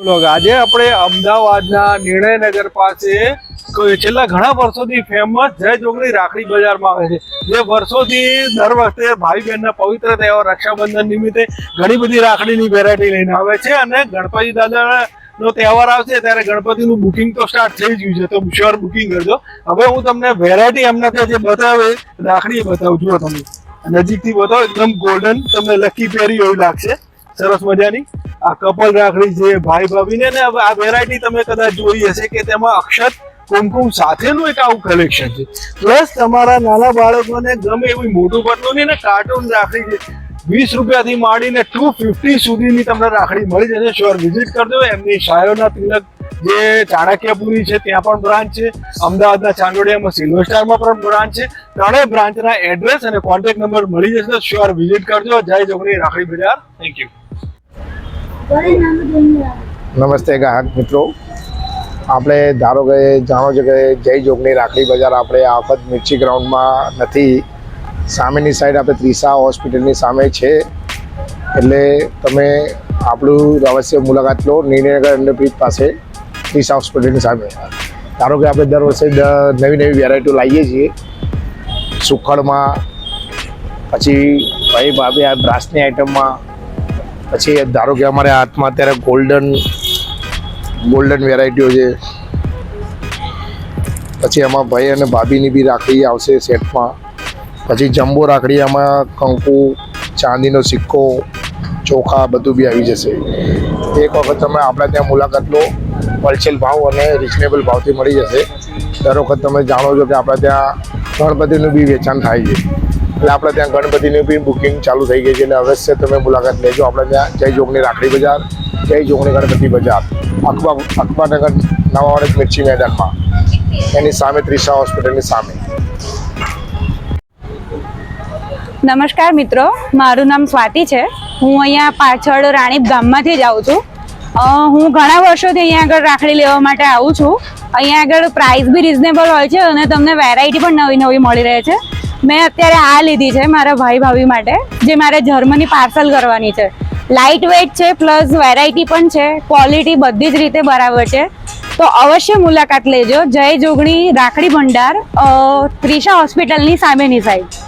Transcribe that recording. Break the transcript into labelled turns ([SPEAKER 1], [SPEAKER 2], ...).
[SPEAKER 1] આજે આપણે અમદાવાદના નિર્ણયનગર પાસે છેલ્લા ઘણા વર્ષોથી ફેમસ જય જોગણી રાખડી બજારમાં આવે છે. જે વર્ષોથી દર વખતે ભાઈ બહેનના પવિત્ર તહેવાર રક્ષાબંધન નિમિત્તે ઘણી બધી રાખડીની વેરાયટી લઈને આવે છે અને ગણપતિ દાદા નો તહેવાર આવશે ત્યારે ગણપતિનું બુકિંગ તો સ્ટાર્ટ થઈ ગયું છે. તો શ્યોર બુકિંગ કરજો. હવે હું તમને વેરાયટી એમના ત્યાં જે બતાવે, રાખડી બતાવું. જુઓ તમે. નજીકથી બતાવો, એકદમ ગોલ્ડન તમને લકી પહેરી એવું લાગશે. સરસ મજાની. આ કપલ રાખડી છે ભાઈ ભાભીને ને આ વેરાયટી તમે કદાચ જોઈ હશે કે તેમાં અક્ષત કુમકુમ સાથેનું એક આવું કલેક્શન છે. પ્લસ તમારા નાના બાળકોને ગમે એવું મોટું પતલું ને કાર્ટૂન રાખડી છે વીસ રૂપિયાથી માંડીને ટુ ફિફ્ટી સુધીની તમને રાખડી મળી જશે. શ્યોર વિઝિટ કરજો. એમની શાયોના તિલક જે ચાણક્યપુરી છે, ત્યાં પણ બ્રાન્ચ છે. અમદાવાદના ચાંદોડિયામાં સિલ્વર સ્ટારમાં પણ બ્રાન્ચ છે. ત્રણેય બ્રાન્ચના એડ્રેસ અને કોન્ટેક્ટ નંબર મળી જશે. શ્યોર વિઝિટ કરજો. જય જોગણી રાખડી બજાર. થેન્ક યુ
[SPEAKER 2] નમસ્તે ગ્રાહક મિત્રો. આપણે ધારો કે જાણો છો કે જય જોગની રાખડી બજાર આપણે આ વખત મિર્ચી ગ્રાઉન્ડમાં નથી. સામેની સાઈડ આપણે ત્રિસા હોસ્પિટલની સામે છે. એટલે તમે આપણું અવશ્ય મુલાકાત લો નિર્ણયનગર અંડરબ્રિજ પાસે ત્રિસા હોસ્પિટલની સામે. ધારો કે આપણે દર વર્ષે નવી નવી વેરાયટીઓ લાવીએ છીએ. સુખડમાં, પછી ભાઈ ભાભી આ બ્રાસની આઈટમમાં પછી ધારો કે અમારે હાથમાં અત્યારે ગોલ્ડન ગોલ્ડન વેરાયટીઓ છે. પછી એમાં ભાઈ અને ભાભીની બી રાખડી આવશે સેટમાં. પછી જમ્બો રાખડી આમાં કંકુ, ચાંદીનો સિક્કો, ચોખા બધું બી આવી જશે. એક વખત તમે આપણા ત્યાં મુલાકાત લો હોલસેલ ભાવ અને રિઝનેબલ ભાવથી મળી જશે. દર વખત તમે જાણો છો કે આપણા ત્યાં ગણપતિનું બી વેચાણ થાય છે. એટલે આપણે ત્યાં ગણપતિની બી બુકિંગ ચાલુ થઈ ગઈ છે એટલે અવશ્ય તમે મુલાકાત લેજો. આપણે ત્યાં જય જોગની રાખડી બજાર, જય જોગની ગણપતિ બજાર અકબા અકબાનગર નવાવાડ મિર્ચી મેદાનમાં. એની સામે ત્રિષા હોસ્પિટલની સામે.
[SPEAKER 3] નમસ્કાર મિત્રો, મારું નામ સ્વાતિ છે. હું અહીંયા પાછળ રાણીપ ગામમાંથી જ આવું છું. હું ઘણા વર્ષોથી અહીંયા આગળ રાખડી લેવા માટે આવું છું. અહીંયા આગળ પ્રાઇસ બી રિઝનેબલ હોય છે અને તમને વેરાયટી પણ નવી નવી મળી રહે છે. મેં અત્યારે આ લીધી છે મારા ભાઈ ભાભી માટે, જે મારે જર્મની પાર્સલ કરવાની છે. લાઇટ વેઇટ છે પ્લસ વેરાયટી પણ છે ક્વોલિટી બધી જ રીતે બરાબર છે. તો અવશ્ય મુલાકાત લેજો. જય જોગણી, રાખડી ભંડાર ત્રિષા હોસ્પિટલની સામેની સાઈડ